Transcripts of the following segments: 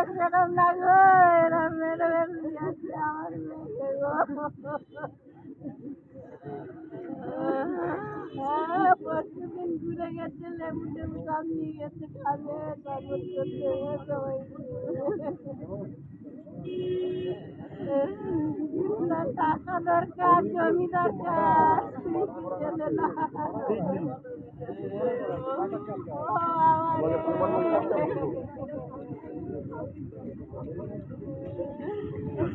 এরম আমার ঘুরে গেছে লেবু টেবু সব নিয়ে গেছে খাবে শরবত করতে সবাই তার টাকা দরকার জমি দরকার ছেলে না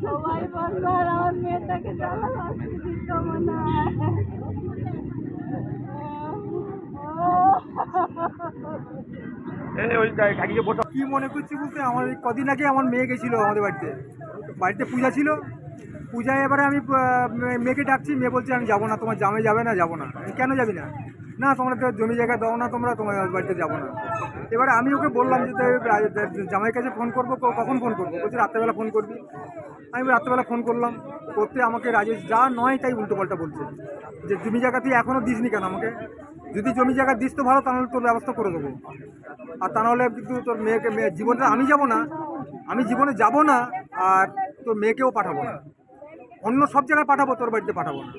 সবাই বলল আর আমার মেয়েটাকে জ্বালা দিত মনে হয় কি মনে করছি বলতে আমার কদিন আগে আমার মেয়ে গেছিল আমাদের বাড়িতে। বাড়িতে পূজা ছিল। পূজায় এবারে আমি মেয়েকে ডাকছি। মেয়ে বলছে আমি যাব না। তোমার জামে যাবে না? যাব না। আমি, কেন যাবি না? না তোমরা তো জমি জায়গা দাও না তোমরা তোমার বাড়িতে যাব না। এবারে আমি ওকে বললাম যে জামাই কাছে ফোন করব কখন ফোন করব? বলছি, রাত্রেবেলা ফোন করবি। আমি রাত্রেবেলা ফোন করলাম, করতে আমাকে রাজেশ যা নয় তাই উল্টো পাল্টা বলছে। যে জমি জায়গা তুই এখনও দিসনি কেন আমাকে? যদি জমি জায়গা দিস তো ভালো, তাহলে তোর ব্যবস্থা করে দেবো। আর তা নাহলে কিন্তু তোর মেয়েকে, মেয়ে জীবনটা আমি যাব না। আমি জীবনে যাব না, আর তোর মেয়েকেও পাঠাবো না। অন্য সব জায়গায় পাঠাবো, তোর বাড়িতে পাঠাবো না।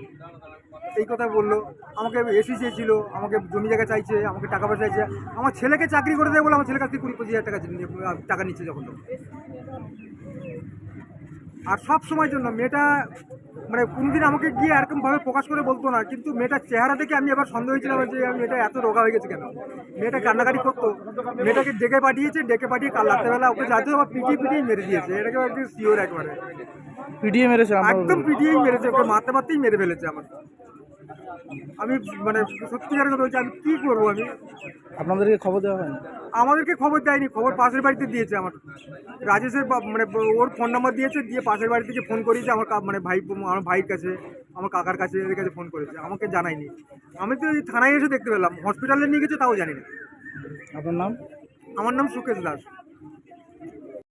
এই কথা বলল। আমাকে এসি চেয়েছিল, আমাকে জমি জায়গা চাইছে, আমাকে টাকা পয়সা চাইছে। আমার ছেলেকে চাকরি করে দেয় বলে আমার ছেলের কাছ থেকে কুড়ি পঁচিশ হাজার টাকা টাকা নিচ্ছে যখন আর সব সময়ের জন্য মেয়েটা মানে কোনদিন আমাকে গিয়ে এরকম ভাবে প্রকাশ করে বলতো না কিন্তু মেয়েটার চেহারা দেখে আমি এবার সন্দেহ হয়েছিলাম যে আমি মেয়েটা এত রোগা হয়ে গেছে কেন? মেয়েটা কান্নাকাটি করতো। মেয়েটাকে ডেকে পাঠিয়েছে ডেকে পাঠিয়ে কাল রাত্রেবেলা ওকে যাতে আবার পিটিয়ে পিটিয়ে মেরে দিয়েছে। এটাকে একদম শিওর একবারে। পিটিয়ে মেরেছে একদম পিটিয়েই মেরেছে ওকে মারতে মারতেই মেরে ফেলেছে আমার আমি মানে সত্যিকারের কথা বলছি আমি কি করব আমি? আপনাদেরকে খবর দেওয়া হয়নি? আমাদেরকে খবর দেয়নি খবর পাশের বাড়িতে দিয়েছে আমার। রাজেশের মানে ওর ফোন নাম্বার দিয়েছে দিয়ে পাশের বাড়ি থেকে ফোন করিয়েছে আমার মানে ভাই আমার ভাইয়ের কাছে আমার কাকার কাছে এদের কাছে ফোন করেছে আমাকে জানায়নি। আমি তো থানায় এসে দেখতে পেলাম হসপিটালে নিয়ে গেছে তাও জানি না আপনার নাম? আমার নাম সুকেশ দাস।